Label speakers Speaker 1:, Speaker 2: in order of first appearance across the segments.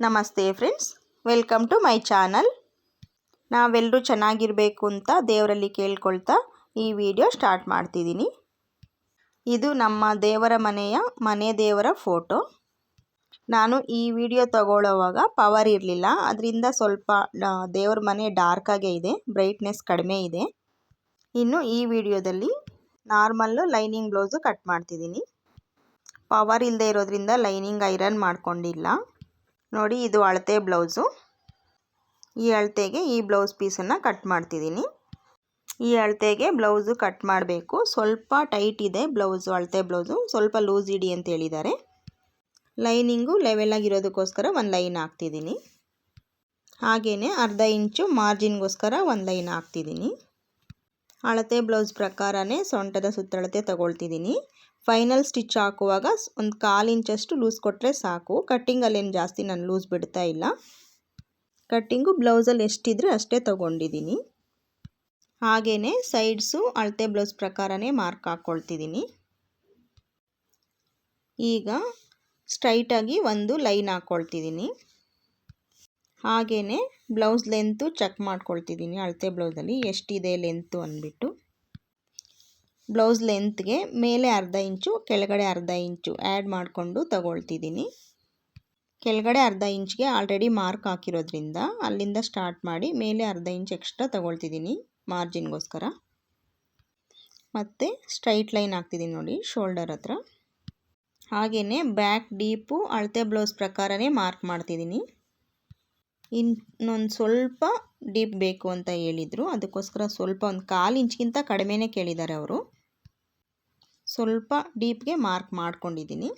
Speaker 1: ನಮಸ್ತೆ friends welcome to my channel ನಾವೆಲ್ಲರೂ ಚೆನ್ನಾಗಿರಬೇಕು ಅಂತ ದೇವರಲ್ಲಿ ಕೇಳ್ಕೊಳ್ತಾ ಈ ವಿಡಿಯೋ ಸ್ಟಾರ್ಟ್ ಮಾಡ್ತಿದ್ದೀನಿ. ಇದು ನಮ್ಮ ದೇವರ ಮನೆಯ ಮನೆ ದೇವರ ಫೋಟೋ ನಾನು ಈ ವಿಡಿಯೋ ತಗೊಳ್ಳೋವಾಗ ಪವರ್ ಇರಲಿಲ್ಲ. ಅದರಿಂದ ಸ್ವಲ್ಪ ದೇವರ ಮನೆ ಡಾರ್ಕಾಗೇ ಇದೆ ಬ್ರೈಟ್ನೆಸ್ ಕಡಿಮೆ ಇದೆ. ಇನ್ನು ಈ ವಿಡಿಯೋದಲ್ಲಿ ನಾರ್ಮಲ್ಲು ಲೈನಿಂಗ್ ಬ್ಲೌಸು ಕಟ್ ಮಾಡ್ತಿದ್ದೀನಿ. ಪವರ್ ಇಲ್ಲದೆ ಇರೋದ್ರಿಂದ ಲೈನಿಂಗ್ ಐರನ್ ಮಾಡ್ಕೊಂಡಿಲ್ಲ. ನೋಡಿ, ಇದು ಅಳತೆ ಬ್ಲೌಸು. ಈ ಅಳತೆಗೆ ಈ ಬ್ಲೌಸ್ ಪೀಸನ್ನು ಕಟ್ ಮಾಡ್ತಿದ್ದೀನಿ. ಈ ಅಳತೆಗೆ ಬ್ಲೌಸು ಕಟ್ ಮಾಡಬೇಕು. ಸ್ವಲ್ಪ ಟೈಟ್ ಇದೆ ಬ್ಲೌಸು, ಅಳತೆ ಬ್ಲೌಸು. ಸ್ವಲ್ಪ ಲೂಸ್ ಇಡಿ ಅಂತ ಹೇಳಿದ್ದಾರೆ. ಲೈನಿಂಗು ಲೆವೆಲಾಗಿರೋದಕ್ಕೋಸ್ಕರ ಒಂದು ಲೈನ್ ಹಾಕ್ತಿದ್ದೀನಿ. ಹಾಗೆಯೇ ಅರ್ಧ ಇಂಚು ಮಾರ್ಜಿನ್ಗೋಸ್ಕರ ಒಂದು ಲೈನ್ ಹಾಕ್ತಿದ್ದೀನಿ. ಅಳತೆ ಬ್ಲೌಸ್ ಪ್ರಕಾರನೇ ಸೊಂಟದ ಸುತ್ತಳತೆ ತಗೊಳ್ತಿದ್ದೀನಿ. ಫೈನಲ್ ಸ್ಟಿಚ್ ಹಾಕುವಾಗ ಒಂದು ಕಾಲು ಇಂಚಷ್ಟು ಲೂಸ್ ಕೊಟ್ಟರೆ ಸಾಕು. ಕಟ್ಟಿಂಗಲ್ಲೇನು ಜಾಸ್ತಿ ನಾನು ಲೂಸ್ ಬಿಡ್ತಾ ಇಲ್ಲ. ಕಟ್ಟಿಂಗು ಬ್ಲೌಸಲ್ಲಿ ಎಷ್ಟಿದ್ರೆ ಅಷ್ಟೇ ತೊಗೊಂಡಿದ್ದೀನಿ ಹಾಗೆಯೇ ಸೈಡ್ಸು ಅಳತೆ ಬ್ಲೌಸ್ ಪ್ರಕಾರನೇ ಮಾರ್ಕ್ ಹಾಕ್ಕೊಳ್ತಿದ್ದೀನಿ ಈಗ ಸ್ಟ್ರೈಟಾಗಿ ಒಂದು ಲೈನ್ ಹಾಕ್ಕೊಳ್ತಿದ್ದೀನಿ ಹಾಗೆಯೇ ಬ್ಲೌಸ್ ಲೆಂತು ಚೆಕ್ ಮಾಡ್ಕೊಳ್ತಿದ್ದೀನಿ. ಅಳತೆ ಬ್ಲೌಸಲ್ಲಿ ಎಷ್ಟಿದೆ ಲೆಂತು ಅಂದ್ಬಿಟ್ಟು. ಬ್ಲೌಸ್ ಲೆಂತ್ಗೆ ಮೇಲೆ ಅರ್ಧ ಇಂಚು, ಕೆಳಗಡೆ ಅರ್ಧ ಇಂಚು ಆ್ಯಡ್ ಮಾಡಿಕೊಂಡು ತಗೊಳ್ತಿದ್ದೀನಿ. ಕೆಳಗಡೆ ಅರ್ಧ ಇಂಚ್ಗೆ ಆಲ್ರೆಡಿ ಮಾರ್ಕ್ ಹಾಕಿರೋದ್ರಿಂದ ಅಲ್ಲಿಂದ ಸ್ಟಾರ್ಟ್ ಮಾಡಿ ಮೇಲೆ ಅರ್ಧ ಇಂಚ್ ಎಕ್ಸ್ಟ್ರಾ ತಗೊಳ್ತಿದ್ದೀನಿ ಮಾರ್ಜಿನ್ಗೋಸ್ಕರ. ಮತ್ತು ಸ್ಟ್ರೈಟ್ ಲೈನ್ ಹಾಕ್ತಿದ್ದೀನಿ ನೋಡಿ ಶೋಲ್ಡರ್ ಹತ್ರ. ಹಾಗೆಯೇ ಬ್ಯಾಕ್ ಡೀಪು ಅಳತೆ ಬ್ಲೌಸ್ ಪ್ರಕಾರನೇ ಮಾರ್ಕ್ ಮಾಡ್ತಿದ್ದೀನಿ. ಇನ್ನೊಂದು ಸ್ವಲ್ಪ ಡೀಪ್ ಬೇಕು ಅಂತ ಹೇಳಿದರು. ಅದಕ್ಕೋಸ್ಕರ ಸ್ವಲ್ಪ ಒಂದು ಕಾಲು ಇಂಚ್ಗಿಂತ ಕಡಿಮೆನೇ ಕೇಳಿದ್ದಾರೆ ಅವರು. ಸ್ವಲ್ಪ ಡೀಪ್ಗೆ ಮಾರ್ಕ್ ಮಾಡ್ಕೊಂಡಿದ್ದೀನಿ.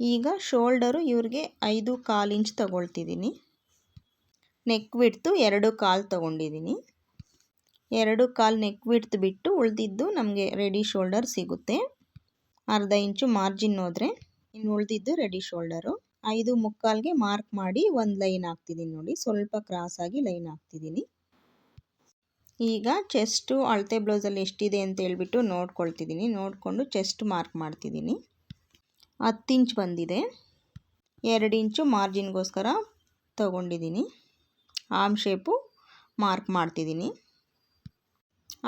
Speaker 1: ಈಗ ಶೋಲ್ಡರು ಇವ್ರಿಗೆ ಐದು ಕಾಲು ಇಂಚ್ ತಗೊಳ್ತಿದ್ದೀನಿ. ನೆಕ್ ಬಿಡ್ತು ಎರಡು ಕಾಲು ತಗೊಂಡಿದ್ದೀನಿ. ಎರಡು ಕಾಲು ನೆಕ್ ಬಿಡ್ತು ಬಿಟ್ಟು ಉಳಿದಿದ್ದು ನಮಗೆ ರೆಡಿ ಶೋಲ್ಡರ್ ಸಿಗುತ್ತೆ. ಅರ್ಧ ಇಂಚು ಮಾರ್ಜಿನ್ ಹೋದರೆ. ಇನ್ನು ಉಳಿದಿದ್ದು ರೆಡಿ ಶೋಲ್ಡರು. ಐದು ಮುಕ್ಕಾಲ್ಗೆ ಮಾರ್ಕ್ ಮಾಡಿ ಒಂದು ಲೈನ್ ಹಾಕ್ತಿದ್ದೀನಿ ನೋಡಿ. ಸ್ವಲ್ಪ ಕ್ರಾಸಾಗಿ ಲೈನ್ ಹಾಕ್ತಿದ್ದೀನಿ ಈಗ ಚೆಸ್ಟು ಅಳತೆ ಬ್ಲೌಸಲ್ಲಿ ಎಷ್ಟಿದೆ ಅಂತ ಹೇಳ್ಬಿಟ್ಟು ನೋಡ್ಕೊಳ್ತಿದ್ದೀನಿ ನೋಡಿಕೊಂಡು ಚೆಸ್ಟ್ ಮಾರ್ಕ್ ಮಾಡ್ತಿದ್ದೀನಿ ಹತ್ತು ಇಂಚ್ ಬಂದಿದೆ. ಎರಡು ಇಂಚು ಮಾರ್ಜಿನ್ಗೋಸ್ಕರ ತಗೊಂಡಿದ್ದೀನಿ ಆಮ್ ಶೇಪು ಮಾರ್ಕ್ ಮಾಡ್ತಿದ್ದೀನಿ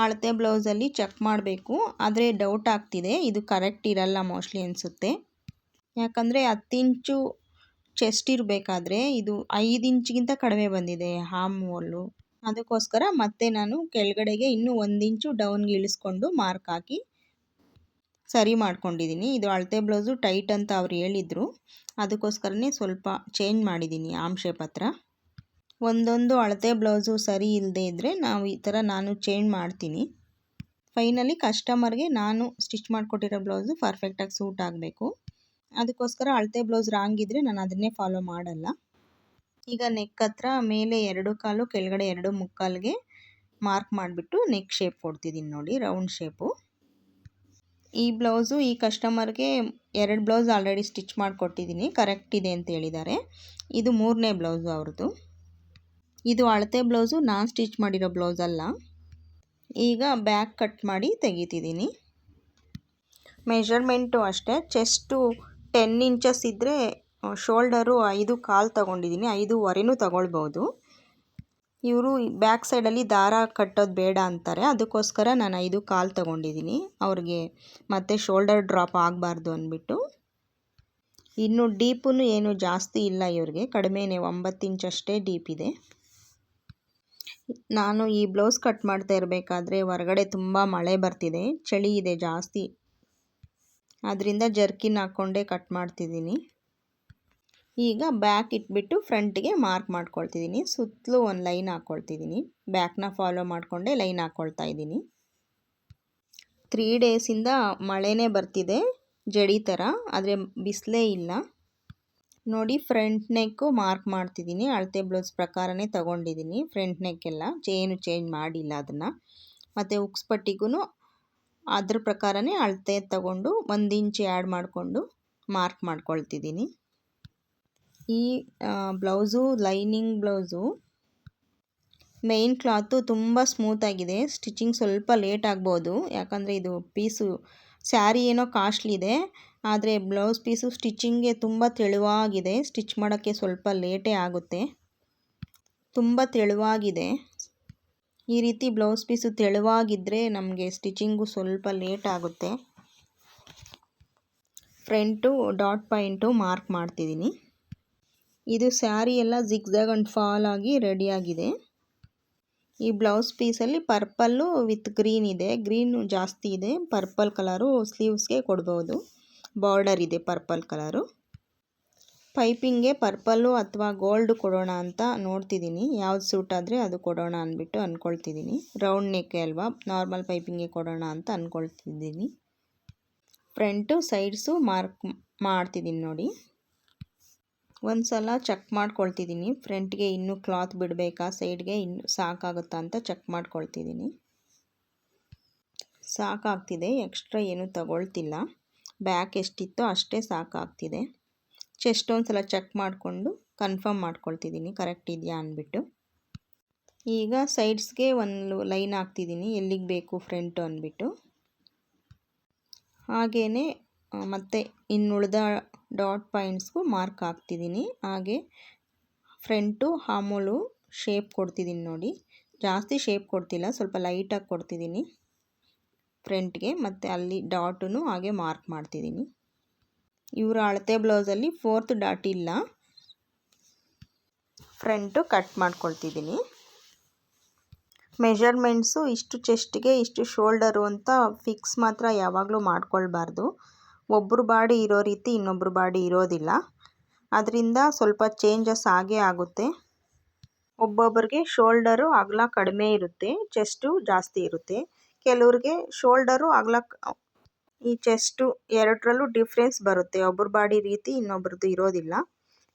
Speaker 1: ಅಳತೆ ಬ್ಲೌಸಲ್ಲಿ ಚೆಕ್ ಮಾಡಬೇಕು. ಆದರೆ ಡೌಟ್ ಆಗ್ತಿದೆ. ಇದು ಕರೆಕ್ಟ್ ಇರಲ್ಲ ಮೋಸ್ಟ್ಲಿ ಅನಿಸುತ್ತೆ. ಯಾಕಂದರೆ ಹತ್ತು ಇಂಚು ಚೆಸ್ಟ್ ಇರಬೇಕಾದ್ರೆ ಇದು ಐದು ಇಂಚಿಗಿಂತ ಕಡಿಮೆ ಬಂದಿದೆ ಹಾಮ್ ಹೋಲು ಅದಕ್ಕೋಸ್ಕರ ಮತ್ತೆ ನಾನು ಕೆಳಗಡೆಗೆ ಇನ್ನೂ ಒಂದು ಇಂಚು ಡೌನ್ಗೆ ಇಳಿಸ್ಕೊಂಡು ಮಾರ್ಕ್ ಹಾಕಿ ಸರಿ ಮಾಡ್ಕೊಂಡಿದ್ದೀನಿ. ಇದು ಅಳತೆ ಬ್ಲೌಸು ಟೈಟ್ ಅಂತ ಅವ್ರು ಹೇಳಿದರು. ಅದಕ್ಕೋಸ್ಕರನೇ ಸ್ವಲ್ಪ ಚೇಂಜ್ ಮಾಡಿದ್ದೀನಿ ಆಮ್ ಶೇಪ್ ಹತ್ರ. ಒಂದೊಂದು ಅಳತೆ ಬ್ಲೌಸು ಸರಿ ಇಲ್ಲದೆ ಇದ್ದರೆ ನಾವು ಈ ಥರ ನಾನು ಚೇಂಜ್ ಮಾಡ್ತೀನಿ. ಫೈನಲಿ ಕಸ್ಟಮರ್ಗೆ ನಾನು ಸ್ಟಿಚ್ ಮಾಡಿಕೊಟ್ಟಿರೋ ಬ್ಲೌಸು ಪರ್ಫೆಕ್ಟಾಗಿ ಸೂಟ್ ಆಗಬೇಕು. ಅದಕ್ಕೋಸ್ಕರ ಅಳತೆ ಬ್ಲೌಸ್ ರಾಂಗ್ ಇದ್ದರೆ ನಾನು ಅದನ್ನೇ ಫಾಲೋ ಮಾಡಲ್ಲ. ಈಗ ನೆಕ್ ಹತ್ರ ಮೇಲೆ ಎರಡು ಕಾಲು, ಕೆಳಗಡೆ ಎರಡು ಮುಕ್ಕಾಲ್ಗೆ ಮಾರ್ಕ್ ಮಾಡಿಬಿಟ್ಟು ನೆಕ್ ಶೇಪ್ ಕೊಡ್ತಿದ್ದೀನಿ ನೋಡಿ ರೌಂಡ್ ಶೇಪು ಈ ಬ್ಲೌಸು ಈ ಕಸ್ಟಮರ್ಗೆ ಎರಡು ಬ್ಲೌಸ್ ಆಲ್ರೆಡಿ ಸ್ಟಿಚ್ ಮಾಡಿಕೊಟ್ಟಿದ್ದೀನಿ ಕರೆಕ್ಟ್ ಇದೆ ಅಂತ ಹೇಳಿದ್ದಾರೆ. ಇದು ಮೂರನೇ ಬ್ಲೌಸು ಅವ್ರದ್ದು. ಇದು ಅಳತೆ ಬ್ಲೌಸು, ನಾನು ಸ್ಟಿಚ್ ಮಾಡಿರೋ ಬ್ಲೌಸ್ ಅಲ್ಲ. ಈಗ ಬ್ಯಾಕ್ ಕಟ್ ಮಾಡಿ ತೆಗಿತಿದ್ದೀನಿ ಮೆಷರ್ಮೆಂಟು ಅಷ್ಟೇ ಚೆಸ್ಟು ಟೆನ್ ಇಂಚಸ್ ಇದ್ದರೆ ಶೋಲ್ಡರು ಐದು ಕಾಲು ತಗೊಂಡಿದ್ದೀನಿ ಐದೂವರೆನೂ ತೊಗೊಳ್ಬೋದು. ಇವರು ಬ್ಯಾಕ್ ಸೈಡಲ್ಲಿ ದಾರ ಕಟ್ಟೋದು ಬೇಡ ಅಂತಾರೆ, ಅದಕ್ಕೋಸ್ಕರ ನಾನು ಐದು ಕಾಲು ತಗೊಂಡಿದ್ದೀನಿ ಅವ್ರಿಗೆ ಮತ್ತೆ ಶೋಲ್ಡರ್ ಡ್ರಾಪ್ ಆಗಬಾರ್ದು ಅಂದ್ಬಿಟ್ಟು. ಇನ್ನು ಡೀಪೂ ಏನು ಜಾಸ್ತಿ ಇಲ್ಲ ಇವ್ರಿಗೆ, ಕಡಿಮೆನೇ ಒಂಬತ್ತು ಇಂಚಷ್ಟೇ ಡೀಪ್ ಇದೆ. ನಾನು ಈ ಬ್ಲೌಸ್ ಕಟ್ ಮಾಡ್ತಾ ಇರಬೇಕಾದ್ರೆ ಹೊರಗಡೆ ತುಂಬ ಮಳೆ ಬರ್ತಿದೆ, ಚಳಿ ಇದೆ ಜಾಸ್ತಿ. ಅದರಿಂದ ಜರ್ಕಿನ್ ಹಾಕ್ಕೊಂಡೇ ಕಟ್ ಮಾಡ್ತಿದ್ದೀನಿ. ಈಗ ಬ್ಯಾಕ್ ಇಟ್ಬಿಟ್ಟು ಫ್ರಂಟ್ಗೆ ಮಾರ್ಕ್ ಮಾಡ್ಕೊಳ್ತಿದ್ದೀನಿ. ಸುತ್ತಲೂ ಒಂದು ಲೈನ್ ಹಾಕ್ಕೊಳ್ತಿದ್ದೀನಿ ಬ್ಯಾಕ್ನ ಫಾಲೋ ಮಾಡಿಕೊಂಡೇ ಲೈನ್ ಹಾಕ್ಕೊಳ್ತಾ ಇದ್ದೀನಿ. ತ್ರೀ ಡೇಸಿಂದ ಮಳೆನೇ ಬರ್ತಿದೆ, ಜಡಿ ಥರ, ಆದರೆ ಬಿಸಿಲೇ ಇಲ್ಲ. ನೋಡಿ, ಫ್ರಂಟ್ ನೆಕ್ಕು ಮಾರ್ಕ್ ಮಾಡ್ತಿದ್ದೀನಿ. ಅಳತೆ ಬ್ಲೌಸ್ ಪ್ರಕಾರನೇ ತೊಗೊಂಡಿದ್ದೀನಿ. ಫ್ರಂಟ್ ನೆಕ್ಕೆಲ್ಲ ಚೇನು ಚೇಂಜ್ ಮಾಡಿಲ್ಲ ಅದನ್ನು. ಮತ್ತು ಉಕ್ಸ್ ಪಟ್ಟಿಗೂ ಅದ್ರ ಪ್ರಕಾರನೇ ಅಳತೆ ತಗೊಂಡು ಒಂದು ಇಂಚ್ ಆ್ಯಡ್ ಮಾಡಿಕೊಂಡು ಮಾರ್ಕ್ ಮಾಡ್ಕೊಳ್ತಿದ್ದೀನಿ. ಈ blouse lining blouse main cloth ತುಂಬ ಸ್ಮೂತಾಗಿದೆ ಸ್ಟಿಚಿಂಗ್ ಸ್ವಲ್ಪ ಲೇಟ್ ಆಗ್ಬೋದು. ಯಾಕಂದರೆ ಇದು ಪೀಸು ಸ್ಯಾರಿ ಏನೋ ಕಾಸ್ಟ್ಲಿ ಇದೆ. ಆದರೆ ಬ್ಲೌಸ್ ಪೀಸು ಸ್ಟಿಚಿಂಗ್ಗೆ ತುಂಬ ತೆಳುವಾಗಿದೆ. ಸ್ಟಿಚ್ ಮಾಡೋಕ್ಕೆ ಸ್ವಲ್ಪ ಲೇಟೇ ಆಗುತ್ತೆ. ತುಂಬ ತೆಳುವಾಗಿದೆ. ಈ ರೀತಿ ಬ್ಲೌಸ್ ಪೀಸು ತೆಳುವಾಗಿದ್ದರೆ ನಮಗೆ ಸ್ಟಿಚಿಂಗು ಸ್ವಲ್ಪ ಲೇಟ್ ಆಗುತ್ತೆ. ಫ್ರಂಟು ಡಾಟ್ ಪಾಯಿಂಟು ಮಾರ್ಕ್ ಮಾಡ್ತಿದ್ದೀನಿ. ಇದು ಸ್ಯಾರಿ ಎಲ್ಲ ಜಿಗ್ಜಾಗ್ ಅಂಡ್ ಫಾಲ್ ಆಗಿ ರೆಡಿಯಾಗಿದೆ ಈ ಬ್ಲೌಸ್ ಪೀಸಲ್ಲಿ ಪರ್ಪಲ್ಲು ವಿತ್ ಗ್ರೀನ್ ಇದೆ. ಗ್ರೀನು ಜಾಸ್ತಿ ಇದೆ. ಪರ್ಪಲ್ ಕಲರು ಸ್ಲೀವ್ಸ್ಗೆ ಕೊಡ್ಬೋದು. ಬಾರ್ಡರ್ ಇದೆ ಪರ್ಪಲ್ ಕಲರು. ಪೈಪಿಂಗ್ಗೆ ಪರ್ಪಲ್ಲು ಅಥವಾ ಗೋಲ್ಡ್ ಕೊಡೋಣ ಅಂತ ನೋಡ್ತಿದ್ದೀನಿ. ಯಾವ್ದು ಸೂಟ್ ಆದರೆ ಅದು ಕೊಡೋಣ ಅಂದ್ಬಿಟ್ಟು ಅಂದ್ಕೊಳ್ತಿದ್ದೀನಿ ರೌಂಡ್ ನೆಕ್ಕೆ ಅಲ್ವಾ? ನಾರ್ಮಲ್ ಪೈಪಿಂಗೆ ಕೊಡೋಣ ಅಂತ ಅಂದ್ಕೊಳ್ತಿದ್ದೀನಿ ಫ್ರಂಟು, ಸೈಡ್ಸು ಮಾರ್ಕ್ ಮಾಡ್ತಿದ್ದೀನಿ ನೋಡಿ. ಒಂದು ಸಲ ಚೆಕ್ ಮಾಡ್ಕೊಳ್ತಿದ್ದೀನಿ. ಫ್ರಂಟ್ಗೆ ಇನ್ನೂ ಕ್ಲಾತ್ ಬಿಡಬೇಕಾ? ಸೈಡ್ಗೆ ಇನ್ನು ಸಾಕಾಗುತ್ತಾ ಅಂತ ಚೆಕ್ ಮಾಡ್ಕೊಳ್ತಿದ್ದೀನಿ. ಸಾಕಾಗ್ತಿದೆ. ಎಕ್ಸ್ಟ್ರಾ ಏನೂ ತಗೊಳ್ತಿಲ್ಲ. ಬ್ಯಾಕ್ ಎಷ್ಟಿತ್ತೋ ಅಷ್ಟೇ ಸಾಕಾಗ್ತಿದೆ. ಚೆಸ್ಟ್ ಒಂದು ಸಲ ಚೆಕ್ ಮಾಡಿಕೊಂಡು ಕನ್ಫರ್ಮ್ ಮಾಡ್ಕೊಳ್ತಿದ್ದೀನಿ. ಕರೆಕ್ಟ್ ಇದೆಯಾ ಅಂದ್ಬಿಟ್ಟು. ಈಗ ಸೈಡ್ಸ್ಗೆ ಒಂದು ಲೈನ್ ಹಾಕ್ತಿದ್ದೀನಿ. ಎಲ್ಲಿಗೆ ಬೇಕು ಫ್ರಂಟು ಅಂದ್ಬಿಟ್ಟು. ಹಾಗೇ ಮತ್ತು ಇನ್ನುಳಿದ ಡಾಟ್ ಪಾಯಿಂಟ್ಸ್ಗೂ ಮಾರ್ಕ್ ಹಾಕ್ತಿದ್ದೀನಿ. ಹಾಗೆ ಫ್ರಂಟು ಹಾಮೂಲು ಶೇಪ್ ಕೊಡ್ತಿದ್ದೀನಿ ನೋಡಿ. ಜಾಸ್ತಿ ಶೇಪ್ ಕೊಡ್ತಿಲ್ಲ, ಸ್ವಲ್ಪ ಲೈಟಾಗಿ ಕೊಡ್ತಿದ್ದೀನಿ. ಫ್ರಂಟ್ಗೆ ಮತ್ತು ಅಲ್ಲಿ ಡಾಟನ್ನು ಹಾಗೆ ಮಾರ್ಕ್ ಮಾಡ್ತಿದ್ದೀನಿ. ಇವರ ಅಳತೆ ಬ್ಲೌಸಲ್ಲಿ ಫೋರ್ತ್ ಡಾಟ್ ಇಲ್ಲ. ಫ್ರಂಟು ಕಟ್ ಮಾಡ್ಕೊಳ್ತಿದ್ದೀನಿ. ಮೆಷರ್ಮೆಂಟ್ಸು ಇಷ್ಟು ಚೆಸ್ಟ್ಗೆ, ಇಷ್ಟು ಶೋಲ್ಡರು ಅಂತ ಫಿಕ್ಸ್ ಮಾತ್ರ ಯಾವಾಗಲೂ ಮಾಡ್ಕೊಳ್ಬಾರ್ದು. ಒಬ್ಬರು ಬಾಡಿ ಇರೋ ರೀತಿ ಇನ್ನೊಬ್ಬರು ಬಾಡಿ ಇರೋದಿಲ್ಲ. ಅದರಿಂದ ಸ್ವಲ್ಪ ಚೇಂಜಸ್ ಆಗೇ ಆಗುತ್ತೆ. ಒಬ್ಬೊಬ್ಬರಿಗೆ ಶೋಲ್ಡರು ಅಗಲ ಕಡಿಮೆ ಇರುತ್ತೆ, ಚೆಸ್ಟು ಜಾಸ್ತಿ ಇರುತ್ತೆ. ಕೆಲವ್ರಿಗೆ ಶೋಲ್ಡರು ಅಗಲ ಈ ಚೆಸ್ಟು ಎರಡರಲ್ಲೂ ಡಿಫ್ರೆನ್ಸ್ ಬರುತ್ತೆ. ಒಬ್ಬರ ಬಾಡಿ ರೀತಿ ಇನ್ನೊಬ್ರದ್ದು ಇರೋದಿಲ್ಲ.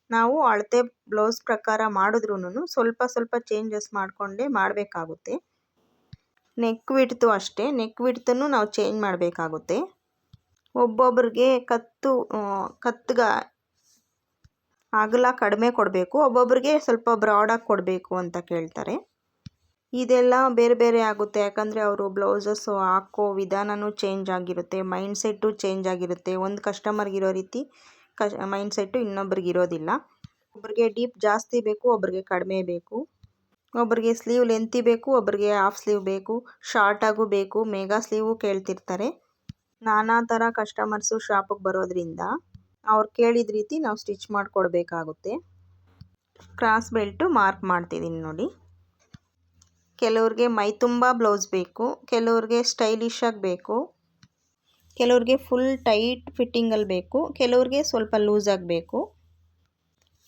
Speaker 1: ನಾವು ಅಳತೆ ಬ್ಲೌಸ್ ಪ್ರಕಾರ ಮಾಡಿದ್ರೂ ಸ್ವಲ್ಪ ಸ್ವಲ್ಪ ಚೇಂಜಸ್ ಮಾಡಿಕೊಂಡೇ ಮಾಡಬೇಕಾಗುತ್ತೆ. ನೆಕ್ ವಿಡ್ತು ಅಷ್ಟೇ. ನೆಕ್ ವಿಡ್ತನ್ನು ನಾವು ಚೇಂಜ್ ಮಾಡಬೇಕಾಗುತ್ತೆ. ಒಬ್ಬೊಬ್ರಿಗೆ ಕತ್ತು ಕತ್ಗ ಅಗಲ ಕಡಿಮೆ ಕೊಡಬೇಕು. ಒಬ್ಬೊಬ್ರಿಗೆ ಸ್ವಲ್ಪ ಬ್ರಾಡಾಗಿ ಕೊಡಬೇಕು ಅಂತ ಕೇಳ್ತಾರೆ. ಇದೆಲ್ಲ ಬೇರೆ ಬೇರೆ ಆಗುತ್ತೆ. ಯಾಕಂದರೆ ಅವರು ಬ್ಲೌಸಸ್ಸು ಹಾಕೋ ವಿಧಾನವೂ ಚೇಂಜ್ ಆಗಿರುತ್ತೆ. ಮೈಂಡ್ ಸೆಟ್ಟು ಚೇಂಜ್ ಆಗಿರುತ್ತೆ. ಒಂದು ಕಸ್ಟಮರ್ಗಿರೋ ರೀತಿ ಕಶ್ ಮೈಂಡ್ ಸೆಟ್ಟು ಇನ್ನೊಬ್ರಿಗೆ ಇರೋದಿಲ್ಲ. ಒಬ್ರಿಗೆ ಡೀಪ್ ಜಾಸ್ತಿ ಬೇಕು, ಒಬ್ರಿಗೆ ಕಡಿಮೆ ಬೇಕು. ಒಬ್ರಿಗೆ ಸ್ಲೀವ್ ಲೆಂತಿ ಬೇಕು, ಒಬ್ರಿಗೆ ಹಾಫ್ ಸ್ಲೀವ್ ಬೇಕು ಶಾರ್ಟಾಗೂ ಬೇಕು ಮೇಗಾ ಸ್ಲೀವು ಕೇಳ್ತಿರ್ತಾರೆ. ನಾನಾ ಥರ ಕಸ್ಟಮರ್ಸು ಶಾಪಿಗೆ ಬರೋದ್ರಿಂದ ಅವ್ರು ಕೇಳಿದ ರೀತಿ ನಾವು ಸ್ಟಿಚ್ ಮಾಡಿಕೊಡ್ಬೇಕಾಗುತ್ತೆ. ಕ್ರಾಸ್ ಬೆಲ್ಟು ಮಾರ್ಕ್ ಮಾಡ್ತಿದ್ದೀನಿ ನೋಡಿ. ಕೆಲವ್ರಿಗೆ ಮೈ ತುಂಬ ಬ್ಲೌಸ್ ಬೇಕು, ಕೆಲವ್ರಿಗೆ ಸ್ಟೈಲಿಶಾಗಿ ಬೇಕು, ಕೆಲವ್ರಿಗೆ ಫುಲ್ ಟೈಟ್ ಫಿಟ್ಟಿಂಗಲ್ಲಿ ಬೇಕು, ಕೆಲವ್ರಿಗೆ ಸ್ವಲ್ಪ ಲೂಸಾಗಿ ಬೇಕು.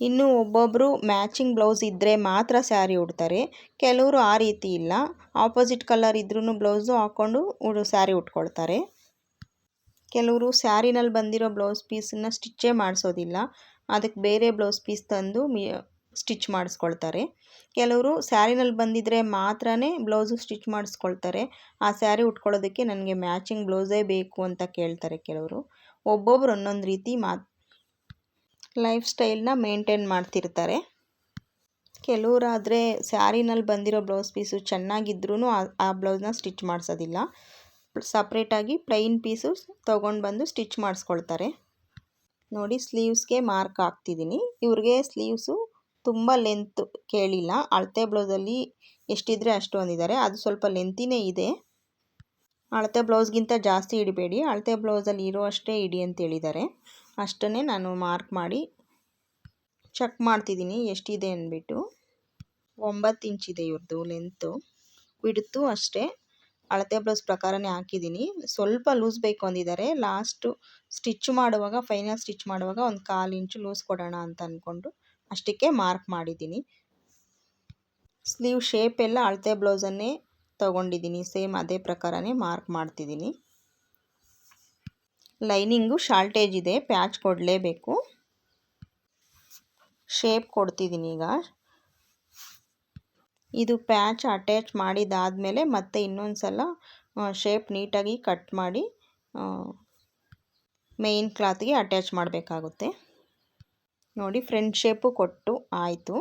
Speaker 1: ಇನ್ನು ಒಬ್ಬೊಬ್ಬರು ಮ್ಯಾಚಿಂಗ್ ಬ್ಲೌಸ್ ಇದ್ದರೆ ಮಾತ್ರ ಸ್ಯಾರಿ ಉಡ್ತಾರೆ, ಕೆಲವರು ಆ ರೀತಿ ಇಲ್ಲ. ಆಪೋಸಿಟ್ ಕಲರ್ ಇದ್ರೂ ಬ್ಲೌಸು ಹಾಕ್ಕೊಂಡು ಉಡು ಸ್ಯಾರಿ ಉಟ್ಕೊಳ್ತಾರೆ. ಕೆಲವರು ಸ್ಯಾರಿನಲ್ಲಿ ಬಂದಿರೋ ಬ್ಲೌಸ್ ಪೀಸನ್ನ ಸ್ಟಿಚ್ಚೇ ಮಾಡಿಸೋದಿಲ್ಲ ಅದಕ್ಕೆ ಬೇರೆ ಬ್ಲೌಸ್ ಪೀಸ್ ತಂದು ಮಿ ಸ್ಟಿಚ್ ಮಾಡಿಸ್ಕೊಳ್ತಾರೆ. ಕೆಲವರು ಸ್ಯಾರಿನಲ್ಲಿ ಬಂದಿದ್ದರೆ ಮಾತ್ರ ಬ್ಲೌಸು ಸ್ಟಿಚ್ ಮಾಡಿಸ್ಕೊಳ್ತಾರೆ. ಆ ಸ್ಯಾರಿ ಉಟ್ಕೊಳ್ಳೋದಕ್ಕೆ ನನಗೆ ಮ್ಯಾಚಿಂಗ್ ಬ್ಲೌಸೇ ಬೇಕು ಅಂತ ಕೇಳ್ತಾರೆ ಕೆಲವರು. ಒಬ್ಬೊಬ್ರು ಒಂದೊಂದು ರೀತಿ ಮಾ ಲೈಫ್ ಸ್ಟೈಲ್ನ ಮೇಂಟೈನ್ ಮಾಡ್ತಿರ್ತಾರೆ. ಕೆಲವರಾದರೆ ಸ್ಯಾರಿನಲ್ಲಿ ಬಂದಿರೋ ಬ್ಲೌಸ್ ಪೀಸು ಚೆನ್ನಾಗಿದ್ರೂ ಆ ಬ್ಲೌಸ್ನ ಸ್ಟಿಚ್ ಮಾಡಿಸೋದಿಲ್ಲ. ಸಪ್ರೇಟಾಗಿ ಪ್ಲೈನ್ ಪೀಸು ತೊಗೊಂಡು ಬಂದು ಸ್ಟಿಚ್ ಮಾಡಿಸ್ಕೊಳ್ತಾರೆ. ನೋಡಿ ಸ್ಲೀವ್ಸ್ಗೆ ಮಾರ್ಕ್ ಹಾಕ್ತಿದ್ದೀನಿ. ಇವ್ರಿಗೆ ಸ್ಲೀವ್ಸು ತುಂಬ ಲೆಂತ್ ಕೇಳಿಲ್ಲ. ಅಳತೆ ಬ್ಲೌಸಲ್ಲಿ ಎಷ್ಟಿದ್ರೆ ಅಷ್ಟು ಅಂದಿದ್ದಾರೆ ಅದು ಸ್ವಲ್ಪ ಲೆಂತಿನೇ ಇದೆ. ಅಳತೆ ಬ್ಲೌಸ್ಗಿಂತ ಜಾಸ್ತಿ ಇಡಬೇಡಿ. ಅಳತೆ ಬ್ಲೌಸಲ್ಲಿ ಇರೋ ಅಷ್ಟೇ ಇಡಿ ಅಂತ ಹೇಳಿದ್ದಾರೆ. ಅಷ್ಟನ್ನೇ ನಾನು ಮಾರ್ಕ್ ಮಾಡಿ ಚೆಕ್ ಮಾಡ್ತಿದ್ದೀನಿ. ಎಷ್ಟಿದೆ ಅಂದ್ಬಿಟ್ಟು. ಒಂಬತ್ತು ಇಂಚಿದೆ ಇವ್ರದ್ದು ಲೆಂತು ಬಿಡ್ತು ಅಷ್ಟೇ. ಅಳತೆ ಬ್ಲೌಸ್ ಪ್ರಕಾರನೇ ಹಾಕಿದ್ದೀನಿ. ಸ್ವಲ್ಪ ಲೂಸ್ ಬೇಕು ಅಂದಿದ್ದಾರೆ. ಲಾಸ್ಟು ಸ್ಟಿಚ್ ಮಾಡುವಾಗ ಫೈನಲ್ ಸ್ಟಿಚ್ ಮಾಡುವಾಗ ಒಂದು ಕಾಲು ಇಂಚು ಲೂಸ್ ಕೊಡೋಣ ಅಂತ ಅಂದ್ಕೊಂಡು ಅಷ್ಟಕ್ಕೆ ಮಾರ್ಕ್ ಮಾಡಿದ್ದೀನಿ. ಸ್ಲೀವ್, ಶೇಪ್ ಎಲ್ಲ ಅಳತೆ ಬ್ಲೌಸನ್ನೇ ತೊಗೊಂಡಿದ್ದೀನಿ. ಸೇಮ್ ಅದೇ ಪ್ರಕಾರನೇ ಮಾರ್ಕ್ ಮಾಡ್ತಿದ್ದೀನಿ. ಲೈನಿಂಗು ಶಾರ್ಟೇಜ್ ಇದೆ, ಪ್ಯಾಚ್ ಕೊಡಲೇಬೇಕು. ಶೇಪ್ ಕೊಡ್ತಿದ್ದೀನಿ ಈಗ. ಇದು ಪ್ಯಾಚ್ ಅಟ್ಯಾಚ್ ಮಾಡಿದಾದಮೇಲೆ ಮತ್ತೆ ಇನ್ನೊಂದು ಸಲ ಶೇಪ್ ನೀಟಾಗಿ ಕಟ್ ಮಾಡಿ ಮೇಯ್ನ್ ಕ್ಲಾತ್ಗೆ ಅಟ್ಯಾಚ್ ಮಾಡಬೇಕಾಗುತ್ತೆ. ನೋಡಿ ಫ್ರಂಟ್ ಶೇಪು ಕೊಟ್ಟು ಆಯಿತು.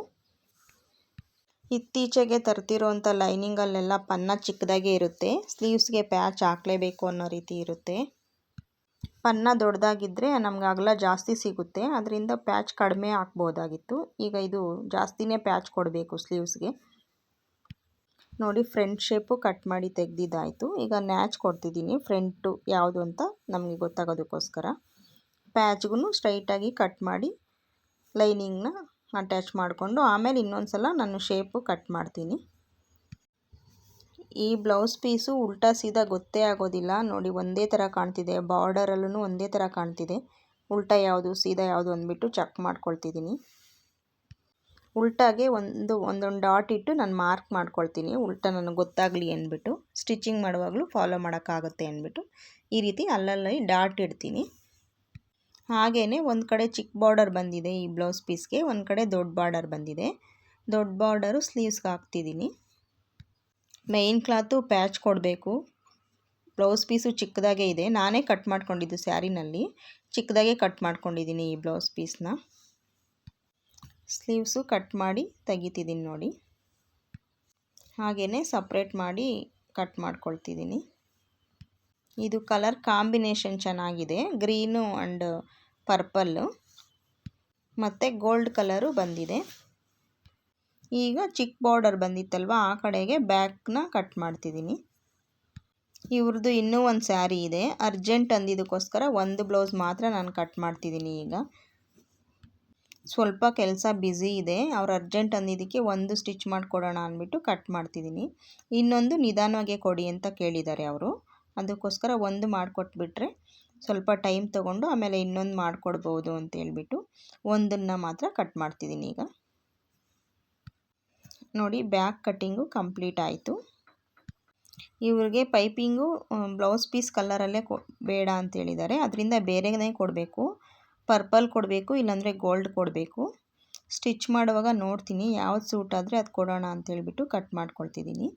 Speaker 1: ಇತ್ತೀಚೆಗೆ ತರ್ತಿರೋಂಥ ಲೈನಿಂಗಲ್ಲೆಲ್ಲ ಪನ್ನ ಚಿಕ್ಕದಾಗೆ ಇರುತ್ತೆ. ಸ್ಲೀವ್ಸ್ಗೆ ಪ್ಯಾಚ್ ಹಾಕಲೇಬೇಕು ಅನ್ನೋ ರೀತಿ ಇರುತ್ತೆ. ಪನ್ನ ದೊಡ್ಡದಾಗಿದ್ದರೆ ನಮ್ಗೆ ಅಗಲ ಜಾಸ್ತಿ ಸಿಗುತ್ತೆ. ಅದರಿಂದ ಪ್ಯಾಚ್ ಕಡಿಮೆ ಹಾಕ್ಬೋದಾಗಿತ್ತು. ಈಗ ಇದು ಜಾಸ್ತಿನೇ ಪ್ಯಾಚ್ ಕೊಡಬೇಕು ಸ್ಲೀವ್ಸ್ಗೆ ನೋಡಿ ಫ್ರಂಟ್ ಶೇಪು ಕಟ್ ಮಾಡಿ ತೆಗ್ದಿದ್ದಾಯಿತು. ಈಗ ನ್ಯಾಚ್ ಕೊಡ್ತಿದ್ದೀನಿ ಫ್ರಂಟು ಯಾವುದು ಅಂತ ನಮಗೆ ಗೊತ್ತಾಗೋದಕ್ಕೋಸ್ಕರ. ಪ್ಯಾಚ್ಗೂ ಸ್ಟ್ರೈಟಾಗಿ ಕಟ್ ಮಾಡಿ ಲೈನಿಂಗ್ನ ಅಟ್ಯಾಚ್ ಮಾಡಿಕೊಂಡು ಆಮೇಲೆ ಇನ್ನೊಂದು ಸಲ ನಾನು ಶೇಪು ಕಟ್ ಮಾಡ್ತೀನಿ. ಈ ಬ್ಲೌಸ್ ಪೀಸು ಉಲ್ಟಾ ಸೀದಾ ಗೊತ್ತೇ ಆಗೋದಿಲ್ಲ. ನೋಡಿ, ಒಂದೇ ಥರ ಕಾಣ್ತಿದೆ. ಬಾರ್ಡರಲ್ಲೂ ಒಂದೇ ಥರ ಕಾಣ್ತಿದೆ. ಉಲ್ಟಾ ಯಾವುದು, ಸೀದಾ ಯಾವುದು ಅಂದ್ಬಿಟ್ಟು ಚೆಕ್ ಮಾಡ್ಕೊಳ್ತಿದ್ದೀನಿ. ಉಲ್ಟಾಗೆ ಒಂದು, ಒಂದೊಂದು ಡಾಟ್ ಇಟ್ಟು ನಾನು ಮಾರ್ಕ್ ಮಾಡ್ಕೊಳ್ತೀನಿ. ಉಲ್ಟಾ ನನಗೆ ಗೊತ್ತಾಗಲಿ ಅಂದ್ಬಿಟ್ಟು, ಸ್ಟಿಚಿಂಗ್ ಮಾಡುವಾಗಲೂ ಫಾಲೋ ಮಾಡೋಕ್ಕಾಗುತ್ತೆ ಅಂದ್ಬಿಟ್ಟು ಈ ರೀತಿ ಅಲ್ಲಲ್ಲಿ ಡಾಟ್ ಇಡ್ತೀನಿ. ಹಾಗೆಯೇ ಒಂದು ಕಡೆ ಚಿಕ್ಕ ಬಾರ್ಡರ್ ಬಂದಿದೆ ಈ ಬ್ಲೌಸ್ ಪೀಸ್ಗೆ ಒಂದು ಕಡೆ ದೊಡ್ಡ ಬಾರ್ಡರ್ ಬಂದಿದೆ. ದೊಡ್ಡ ಬಾರ್ಡರು ಸ್ಲೀವ್ಸ್ಗೆ ಹಾಕ್ತಿದ್ದೀನಿ ಮೈನ್ ಕ್ಲಾತು ಪ್ಯಾಚ್ ಕೊಡಬೇಕು. ಬ್ಲೌಸ್ ಪೀಸು ಚಿಕ್ಕದಾಗೇ ಇದೆ. ನಾನೇ ಕಟ್ ಮಾಡ್ಕೊಂಡಿದ್ದು ಸ್ಯಾರಿನಲ್ಲಿ ಚಿಕ್ಕದಾಗೆ ಕಟ್ ಮಾಡ್ಕೊಂಡಿದ್ದೀನಿ ಈ ಬ್ಲೌಸ್ ಪೀಸ್ನ ಸ್ಲೀವ್ಸು ಕಟ್ ಮಾಡಿ ತೆಗಿತಿದ್ದೀನಿ ನೋಡಿ. ಹಾಗೆಯೇ ಸಪ್ರೇಟ್ ಮಾಡಿ ಕಟ್ ಮಾಡ್ಕೊಳ್ತಿದ್ದೀನಿ ಇದು ಕಲರ್ ಕಾಂಬಿನೇಷನ್ ಚೆನ್ನಾಗಿದೆ. ಗ್ರೀನು ಆ್ಯಂಡ್ ಪರ್ಪಲ್ಲು ಮತ್ತು ಗೋಲ್ಡ್ ಕಲರು ಬಂದಿದೆ. ಈಗ ಚಿಕ್ಕ ಬಾರ್ಡರ್ ಬಂದಿತ್ತಲ್ವ? ಆ ಕಡೆಗೆ ಬ್ಯಾಕ್ನ ಕಟ್ ಮಾಡ್ತಿದ್ದೀನಿ ಇವ್ರದ್ದು ಇನ್ನೂ ಒಂದು ಸ್ಯಾರಿ ಇದೆ. ಅರ್ಜೆಂಟ್ ಅಂದಿದ್ದಕ್ಕೋಸ್ಕರ ಒಂದು ಬ್ಲೌಸ್ ಮಾತ್ರ ನಾನು ಕಟ್ ಮಾಡ್ತಿದ್ದೀನಿ ಈಗ. ಸ್ವಲ್ಪ ಕೆಲಸ ಬ್ಯುಸಿ ಇದೆ. ಅವ್ರು ಅರ್ಜೆಂಟ್ ಅಂದಿದ್ದಕ್ಕೆ ಒಂದು ಸ್ಟಿಚ್ ಮಾಡಿಕೊಡೋಣ ಅಂದ್ಬಿಟ್ಟು ಕಟ್ ಮಾಡ್ತಿದ್ದೀನಿ ಇನ್ನೊಂದು ನಿಧಾನವಾಗೇ ಕೊಡಿ ಅಂತ ಕೇಳಿದ್ದಾರೆ ಅವರು. ಅದಕ್ಕೋಸ್ಕರ ಒಂದು ಮಾಡಿಕೊಟ್ಬಿಟ್ರೆ ಸ್ವಲ್ಪ ಟೈಮ್ ತೊಗೊಂಡು ಆಮೇಲೆ ಇನ್ನೊಂದು ಮಾಡಿಕೊಡ್ಬೋದು ಅಂತ ಹೇಳ್ಬಿಟ್ಟು ಒಂದನ್ನು ಮಾತ್ರ ಕಟ್ ಮಾಡ್ತಿದ್ದೀನಿ ಈಗ. ನೋಡಿ, ಬ್ಯಾಕ್ ಕಟ್ಟಿಂಗು ಕಂಪ್ಲೀಟ್ ಆಯಿತು. ಇವ್ರಿಗೆ ಪೈಪಿಂಗು ಬ್ಲೌಸ್ ಪೀಸ್ ಕಲರಲ್ಲೇ ಕೊ, ಬೇಡ ಅಂತ ಹೇಳಿದ್ದಾರೆ. ಅದರಿಂದ ಬೇರೆನೇ ಕೊಡಬೇಕು. ಪರ್ಪಲ್ ಕೊಡಬೇಕು, ಇಲ್ಲಾಂದರೆ ಗೋಲ್ಡ್ ಕೊಡಬೇಕು. ಸ್ಟಿಚ್ ಮಾಡುವಾಗ ನೋಡ್ತೀನಿ. ಯಾವ್ದು ಸೂಟ್ ಆದರೆ ಅದು ಕೊಡೋಣ ಅಂತ ಹೇಳ್ಬಿಟ್ಟು ಕಟ್ ಮಾಡ್ಕೊಳ್ತಿದ್ದೀನಿ.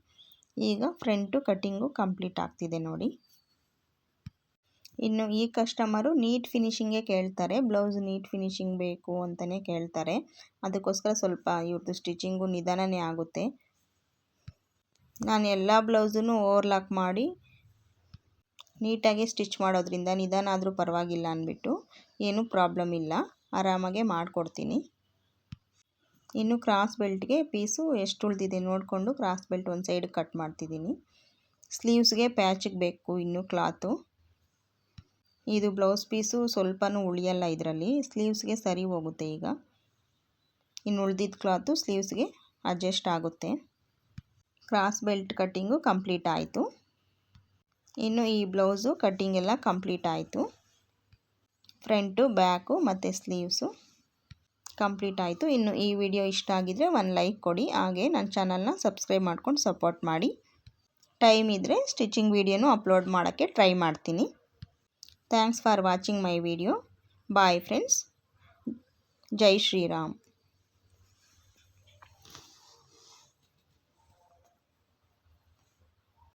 Speaker 1: ಈಗ ಫ್ರಂಟು ಕಟ್ಟಿಂಗು ಕಂಪ್ಲೀಟ್ ಆಗ್ತಿದೆ ನೋಡಿ. ಇನ್ನು ಈ ಕಸ್ಟಮರು ನೀಟ್ ಫಿನಿಶಿಂಗೇ ಕೇಳ್ತಾರೆ. ಬ್ಲೌಸ್ ನೀಟ್ ಫಿನಿಶಿಂಗ್ ಬೇಕು ಅಂತಲೇ ಕೇಳ್ತಾರೆ. ಅದಕ್ಕೋಸ್ಕರ ಸ್ವಲ್ಪ ಇವ್ರದ್ದು ಸ್ಟಿಚಿಂಗು ನಿಧಾನನೇ ಆಗುತ್ತೆ. ನಾನು ಎಲ್ಲ ಬ್ಲೌಸನ್ನು ಓವರ್ಲಾಕ್ ಮಾಡಿ ನೀಟಾಗಿ ಸ್ಟಿಚ್ ಮಾಡೋದ್ರಿಂದ ನಿಧಾನ ಆದರೂ ಪರವಾಗಿಲ್ಲ ಅಂದ್ಬಿಟ್ಟು, ಏನೂ ಪ್ರಾಬ್ಲಮ್ ಇಲ್ಲ. ಆರಾಮಾಗೆ ಮಾಡಿಕೊಡ್ತೀನಿ. ಇನ್ನು ಕ್ರಾಸ್ ಬೆಲ್ಟ್ಗೆ ಪೀಸು ಎಷ್ಟು ಉಳಿದಿದೆ ನೋಡಿಕೊಂಡು ಕ್ರಾಸ್ ಬೆಲ್ಟ್ ಒಂದು ಸೈಡ್ ಕಟ್ ಮಾಡ್ತಿದ್ದೀನಿ. ಸ್ಲೀವ್ಸ್ಗೆ ಪ್ಯಾಚಿಗೆ ಬೇಕು ಇನ್ನು ಕ್ಲಾತು. ಇದು ಬ್ಲೌಸ್ ಪೀಸು ಸ್ವಲ್ಪನೂ ಉಳಿಯಲ್ಲ ಇದರಲ್ಲಿ, ಸ್ಲೀವ್ಸ್ಗೆ ಸರಿ ಹೋಗುತ್ತೆ ಈಗ. ಇನ್ನು ಉಳಿದಿದ್ದ ಕ್ಲಾತು ಸ್ಲೀವ್ಸ್ಗೆ ಅಡ್ಜಸ್ಟ್ ಆಗುತ್ತೆ. ಕ್ರಾಸ್ ಬೆಲ್ಟ್ ಕಟ್ಟಿಂಗು ಕಂಪ್ಲೀಟ್ ಆಯಿತು. ಇನ್ನು ಈ ಬ್ಲೌಸು ಕಟ್ಟಿಂಗೆಲ್ಲ ಕಂಪ್ಲೀಟ್ ಆಯಿತು. ಫ್ರಂಟು, ಬ್ಯಾಕು ಮತ್ತು ಸ್ಲೀವ್ಸು. ಕಂಪ್ಲೀಟ್ ಆಯಿತು. ಇನ್ನು ಈ ವಿಡಿಯೋ ಇಷ್ಟ ಆಗಿದರೆ ಒಂದು ಲೈಕ್ ಕೊಡಿ. ಹಾಗೆ ನನ್ನ ಚಾನಲ್ನ ಸಬ್ಸ್ಕ್ರೈಬ್ ಮಾಡ್ಕೊಂಡು ಸಪೋರ್ಟ್ ಮಾಡಿ. ಟೈಮ್ ಇದ್ದರೆ ಸ್ಟಿಚಿಂಗ್ ವೀಡಿಯೋನೂ ಅಪ್ಲೋಡ್ ಮಾಡೋಕ್ಕೆ ಟ್ರೈ ಮಾಡ್ತೀನಿ. Thanks for watching my video bye friends Jai Shriram.